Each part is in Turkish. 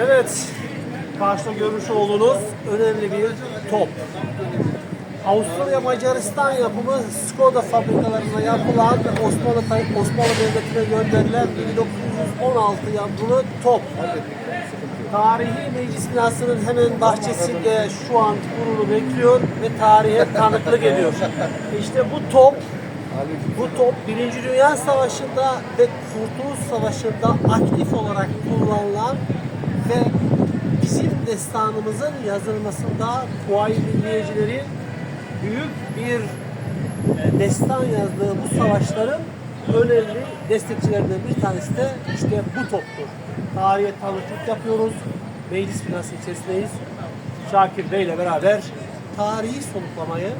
Evet, karşıda görmüş olduğunuz önemli bir top. Avusturya Macaristan yapımı Skoda fabrikalarında yapılan Osmanlı Osmanlı Devleti'ne gönderilen 1916 yapımı top. Tarihi meclis binasının hemen bahçesinde şu an kurulu bekliyor ve tarihe tanıklık ediyor. İşte bu top bu top Birinci Dünya Savaşı'nda ve Kurtuluş Savaşı'nda aktif olarak kullanılan ve bizim destanımızın yazılmasında Kuvayi Milliyecilerin büyük bir e, destan yazdığı bu savaşların önemli destekçilerinden bir tanesi de işte bu toptur. Tarihe tanıklık yapıyoruz. Meclis binası içerisindeyiz. Şakir Bey ile beraber tarihi soluklamayı,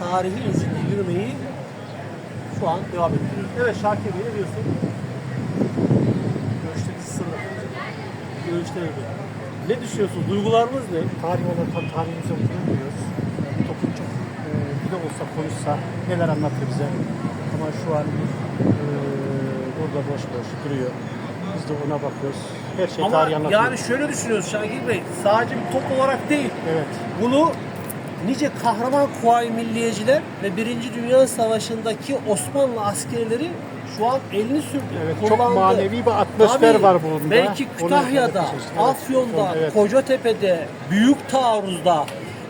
tarihi izinde yürümeyi şu an devam ettiriyoruz. Evet Şakir Bey ne diyorsun? Görüşlerinde. Ne düşünüyorsunuz? Duygularınız ne? Tarih olarak tam tarihimize oturmuyoruz. Topun çok e, bir de olsa konuşsa neler anlatır bize. Ama şu an e, burada boş boş duruyor. Biz de ona bakıyoruz. Her şey Ama tarih anlatıyor. yani şöyle düşünüyoruz Şakir Bey. Sadece bir top olarak değil. Evet. Bunu nice kahraman kuvayi milliyeciler ve Birinci Dünya Savaşı'ndaki Osmanlı askerleri şu an elini sürdü. Evet, çok kullandı. manevi bir atmosfer Tabii, var bunun da. Belki Kütahya'da, evet, evet. Afyon'da, Evet. Kocatepe'de, Büyük Taarruz'da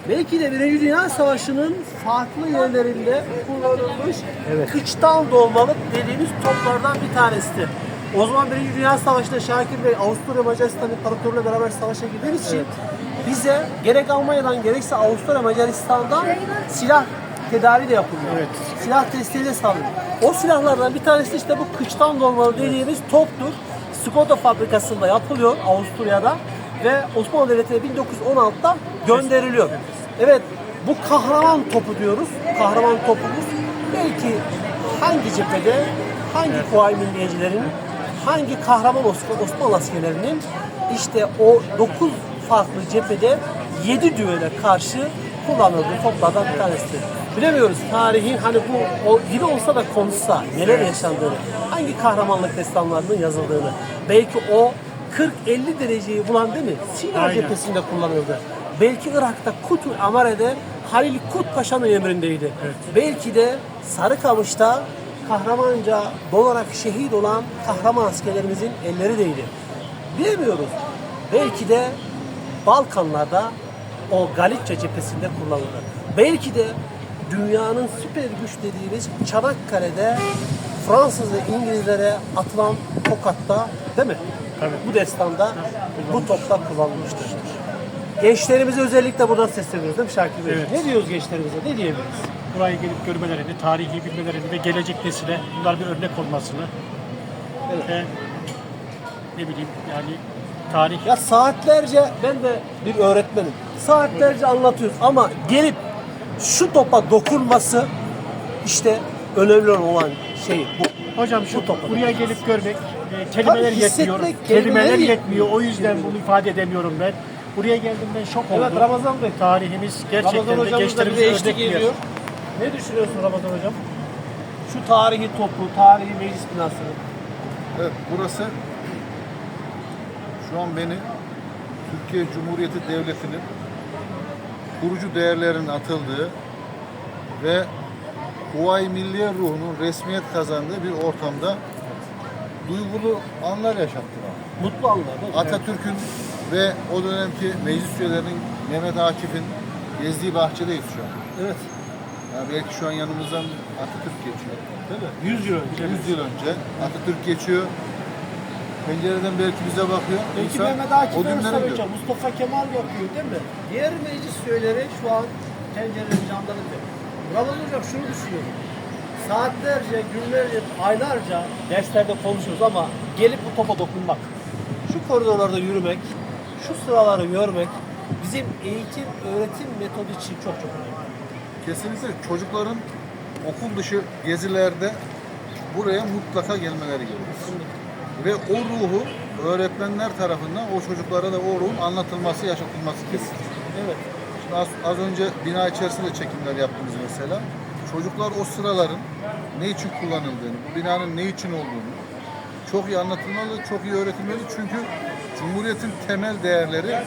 belki de Birinci Dünya Savaşı'nın farklı yerlerinde kullanılmış Evet. kıçtan dolmalık dediğimiz toplardan bir tanesidir. O zaman Birinci Dünya Savaşı'nda Şakir Bey Avusturya Macaristan İmparatorluğu'yla beraber savaşa girdiğimiz için bize gerek Almanya'dan gerekse Avusturya Macaristan'dan silah tedariği de yapılıyor. Evet. Silah testleri de sağlıyor. O silahlardan bir tanesi işte bu kıçtan dolmalı dediğimiz toptur. Skoda fabrikasında yapılıyor Avusturya'da ve Osmanlı Devleti'ne 1916'da gönderiliyor. Evet bu kahraman topu diyoruz. Kahraman topumuz belki hangi cephede hangi kuvayi milliyecilerin hangi kahraman Osman- Osmanlı askerlerinin işte o 9 farklı cephede 7 düvele karşı kullanıldığı toplardan bir tanesidir. Bilemiyoruz tarihin hani bu o, dili olsa da konuşsa neler yaşandığını, hangi kahramanlık destanlarının yazıldığını, belki o 40-50 dereceyi bulan değil mi? Sina Aynen. cephesinde kullanıldı. Belki Irak'ta Kutul Amare'de Halil Kut Paşa'nın emrindeydi. Belki de Sarıkamış'ta kahramanca dolarak şehit olan kahraman askerlerimizin elleri değdi. Bilemiyoruz. Belki de Balkanlarda o Galicia cephesinde kullanıldı. Belki de dünyanın süper güç dediğimiz Çanakkale'de Fransız ve İngilizlere atılan tokatta değil mi? Tabii. Bu destanda bu toplar kullanılmıştır. Gençlerimize özellikle buradan sesleniyoruz değil mi Şakir Bey? Evet. Ne diyoruz gençlerimize? Ne diyebiliriz? Buraya gelip görmelerini, tarihi bilmelerini ve gelecek nesile bunlar bir örnek olmasını Evet. ve ne bileyim yani tarih Ya saatlerce ben de bir öğretmenim. Saatlerce anlatıyoruz ama gelip şu topa dokunması işte önemli olan şey bu. Hocam şu Bu topu. buraya gelip görmek e, kelimeler Tabii hissetmek, yetmiyor. kelimeler Kelimeler yetmiyor. yetmiyor. O yüzden bunu ifade edemiyorum ben. Buraya geldim ben şok oldum. Evet Ramazan Bey. Tarihimiz gerçekten Ramazan de hocamız da bize örnek eşlik bir yer. ediyor. Ne düşünüyorsun Ramazan hocam? Şu tarihi topu, tarihi meclis binasını. Evet, burası şu an beni Türkiye Cumhuriyeti Devleti'nin kurucu değerlerin atıldığı ve Kuvayi Milliye ruhunun resmiyet kazandığı bir ortamda duygulu anlar yaşattı bana. Mutlu anlar? Atatürk'ün ve o dönemki meclis üyelerinin Mehmet Akif'in gezdiği bahçedeyiz şu an. Evet. Yani belki şu an yanımızdan Atatürk geçiyor. Değil mi? 100 yıl önce. 100 yıl önce Atatürk geçiyor. Pencereden belki bize bakıyor. Belki İnsan Mehmet Akif Ersoy hocam, Mustafa Kemal yapıyor değil mi? Diğer meclis üyeleri şu an tencerenin canlarında. Ramazan hocam şunu düşünüyorum. Saatlerce, günlerce, aylarca derslerde konuşuyoruz ama gelip bu topa dokunmak, şu koridorlarda yürümek, şu sıraları görmek bizim eğitim, öğretim metodu için çok çok önemli. Kesinlikle çocukların okul dışı gezilerde buraya mutlaka gelmeleri gerekiyor. Ve o ruhu öğretmenler tarafından o çocuklara da o ruhun anlatılması, yaşatılması kesin. Evet. Şimdi az, az önce bina içerisinde çekimler yaptınız mesela. Çocuklar o sıraların ne için kullanıldığını, bu binanın ne için olduğunu çok iyi anlatılmalı, çok iyi öğretilmeli. Çünkü Cumhuriyetin temel değerleri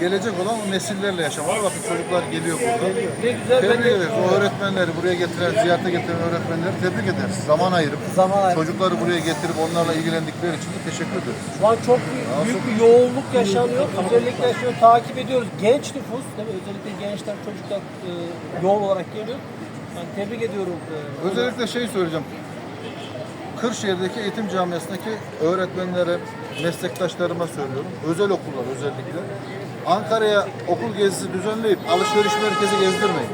gelecek olan o nesillerle yaşamalı. Bakın çocuklar geliyor burada. Ne güzel. Tebrik de- ederiz. O öğretmenleri buraya getiren, ziyarete getiren öğretmenleri tebrik ederiz. Zaman ayırıp, Zaman ayırıp. çocukları buraya getirip onlarla ilgilendikleri için de teşekkür ederiz. Şu an çok büyük, büyük bir yoğunluk yaşanıyor. Özellikle şöyle takip ediyoruz. Genç nüfus, değil mi? Özellikle gençler, çocuklar e, yoğun olarak geliyor. Yani tebrik ediyorum. e, Özellikle şey söyleyeceğim. Kırşehir'deki eğitim camiasındaki öğretmenlere, meslektaşlarıma söylüyorum. Özel okullar özellikle. Ankara'ya okul gezisi düzenleyip alışveriş merkezi gezdirmeyin.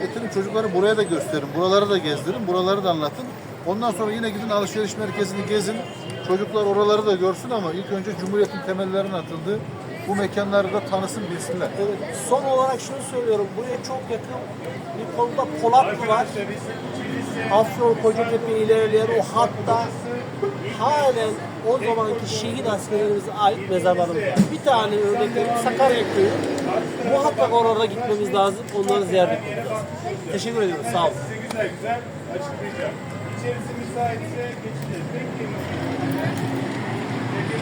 Getirin çocukları buraya da gösterin, buraları da gezdirin, buraları da anlatın. Ondan sonra yine gidin alışveriş merkezini gezin. Çocuklar oraları da görsün ama ilk önce Cumhuriyet'in temellerinin atıldığı bu mekanları da tanısın, bilsinler. Evet, son olarak şunu söylüyorum. Buraya çok yakın bir konuda Polatlı var. Afyon Kocatepe ilerleyen o hatta halen o zamanki şehit askerlerimize ait mezarlarımız var. Bir tane örnek vereyim. Sakarya Köyü. Muhakkak orada gitmemiz lazım. Onları ziyaret etmemiz lazım. Teşekkür ediyoruz. Sağ olun. İçerisi müsaitse geçeceğiz. Bekleyin.